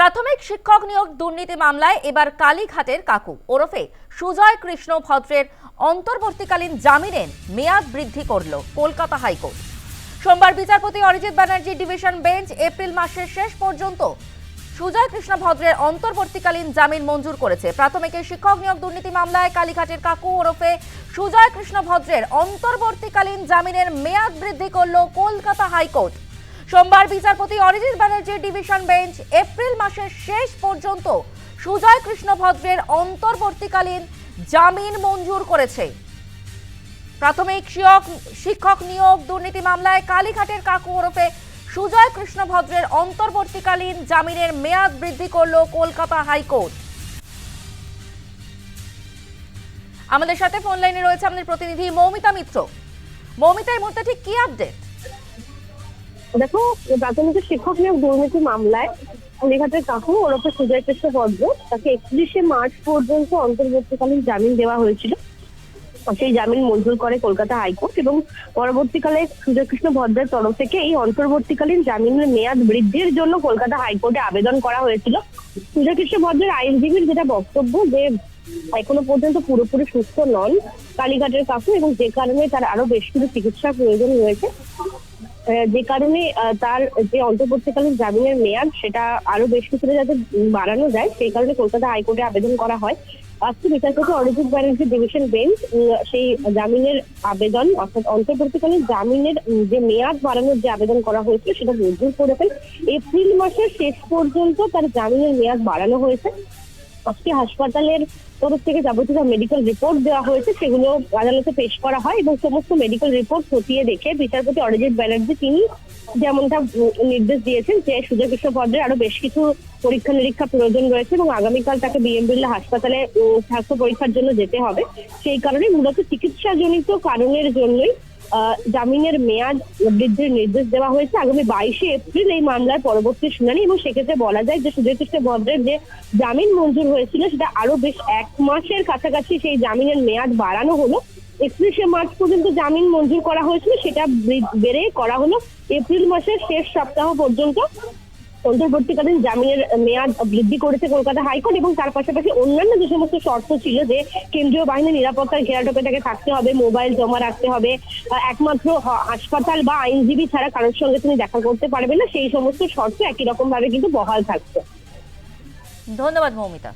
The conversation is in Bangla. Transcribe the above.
প্রাথমিক শিক্ষক নিয়োগ দুর্নীতি মামলায় এবার কালীঘাটের কাকু। ওরফে সুজয় কৃষ্ণ ভদ্রের অন্তর্বর্তীকালীন জামিনের মেয়াদ বৃদ্ধি করল কলকাতা হাইকোর্ট। সোমবার বিচারপতি Arijit Banerjee division bench April মাসের শেষ পর্যন্ত সুজয় কৃষ্ণ ভদ্রের অন্তর্বর্তীকালীন জামিন মঞ্জুর করেছে। প্রাথমিকের শিক্ষক নিয়োগ দুর্নীতি মামলায় কালীঘাটের কাকু ওরফে সুজয় কৃষ্ণ ভদ্রের অন্তর্বর্তীকালীন জামিনের মেয়াদ বৃদ্ধি করল কলকাতা হাইকোর্ট। সোমবার বিচারপতি অরিজিৎ ব্যানার্জির ডিভিশন বেঞ্চ এপ্রিল মাসের শেষ পর্যন্ত সুজয় কৃষ্ণ ভদ্রের অন্তর্বর্তীকালীন জামিন মঞ্জুর করেছে। প্রাথমিক শিক্ষক নিয়োগ দুর্নীতি মামলায় কালীঘাটের কাকু ওরফে সুজয় কৃষ্ণ ভদ্রের অন্তর্বর্তীকালীন জামিনের মেয়াদ বৃদ্ধি করল কলকাতা হাইকোর্ট। আমাদের সাথে ফোন লাইনে রয়েছে আমাদের প্রতিনিধি মৌমিতা মিত্র। মৌমিতা, এই মুহূর্তে ঠিক কি আপডেট দেখো, প্রাথমিক শিক্ষক নিয়োগ দুর্নীতি মামলায় কালীঘাটের কাকু ওরফে সুজয় কৃষ্ণ ভদ্র তাকে একত্রিশে মার্চ পর্যন্ত অন্তর্বর্তীকালীন জামিন দেওয়া হয়েছিল। সেই জামিন মঞ্জুর করে কলকাতা হাইকোর্ট এবং পরবর্তীকালে সুজয় কৃষ্ণ ভদ্রের তরফ থেকে এই অন্তর্বর্তীকালীন জামিনের মেয়াদ বৃদ্ধির জন্য কলকাতা হাইকোর্টে আবেদন করা হয়েছিল। সুজয় কৃষ্ণ ভদ্রের আইনজীবীর যেটা বক্তব্য যে এখনও পর্যন্ত পুরোপুরি সুস্থ নন কালীঘাটের কাকু এবং যে কারণে তার আরও বেশ কিছু চিকিৎসার প্রয়োজন রয়েছে। যে কারণে তার যে অন্তর্বর্তীকালীন জামিনের মেয়াদ, সেটা আরও বেশ কিছুটা যাতে বাড়ানো যায়, সেই কারণে কলকাতা হাইকোর্টে আবেদন করা হয়। আজকে বিচারপতি অরিজিৎ ব্যানার্জি ডিভিশন বেঞ্চ সেই জামিনের আবেদন, অর্থাৎ অন্তর্বর্তীকালীন জামিনের যে মেয়াদ বাড়ানোর যে আবেদন করা হয়েছিল, সেটা মঞ্জুর করেছেন। এপ্রিল মাসের শেষ পর্যন্ত তার জামিনের মেয়াদ বাড়ানো হয়েছে। আজকে হাসপাতালের তরফ থেকে যাবতীয় মেডিকেল রিপোর্ট দেওয়া হয়েছে, সেগুলো আদালতে পেশ করা হয় এবং সমস্ত মেডিকেল রিপোর্ট খতিয়ে দেখে বিচারপতি অরিজিৎ ব্যানার্জি তিনি যেমনটা নির্দেশ দিয়েছেন যে সুজয় কৃষ্ণ পদ্মের আরও বেশ কিছু পরীক্ষা নিরীক্ষা প্রয়োজন রয়েছে এবং আগামীকাল তাকে বিএম বিড়লা হাসপাতালে স্বাস্থ্য পরীক্ষার জন্য যেতে হবে। সেই কারণে মূলত চিকিৎসাজনিত কারণের জন্যই জামিনের মেয়াদ বৃদ্ধির নির্দেশ দেওয়া হয়েছে। আগামী বাইশে এপ্রিল এই মামলার পরবর্তী শুনানি এবং সেক্ষেত্রে বলা যায় যে সুজয় কৃষ্ণ ভদ্রের যে জামিন মঞ্জুর হয়েছিল, সেটা আরও বেশ এক মাসের কাছাকাছি সেই জামিনের মেয়াদ বাড়ানো হলো। একত্রিশে মার্চ পর্যন্ত জামিন মঞ্জুর করা হয়েছিল, সেটা বেড়ে করা হলো। এপ্রিল মাসের শেষ সপ্তাহ পর্যন্ত অন্তর্বর্তীকালীন জামিনের মেয়াদ বৃদ্ধি করেছে কলকাতা হাইকোর্ট এবং তার পাশাপাশি অন্যান্য যে সমস্ত শর্ত ছিল যে কেন্দ্রীয় বাহিনীর নিরাপত্তার ঘেরাটোপে তাকে থাকতে হবে, মোবাইল জমা রাখতে হবে একমাত্র হাসপাতাল বা আইনজীবী ছাড়া কারোর সঙ্গে তিনি দেখা করতে পারবেন না, সেই সমস্ত শর্ত একই রকম ভাবে কিন্তু বহাল থাকছে। ধন্যবাদ মৌমিতা।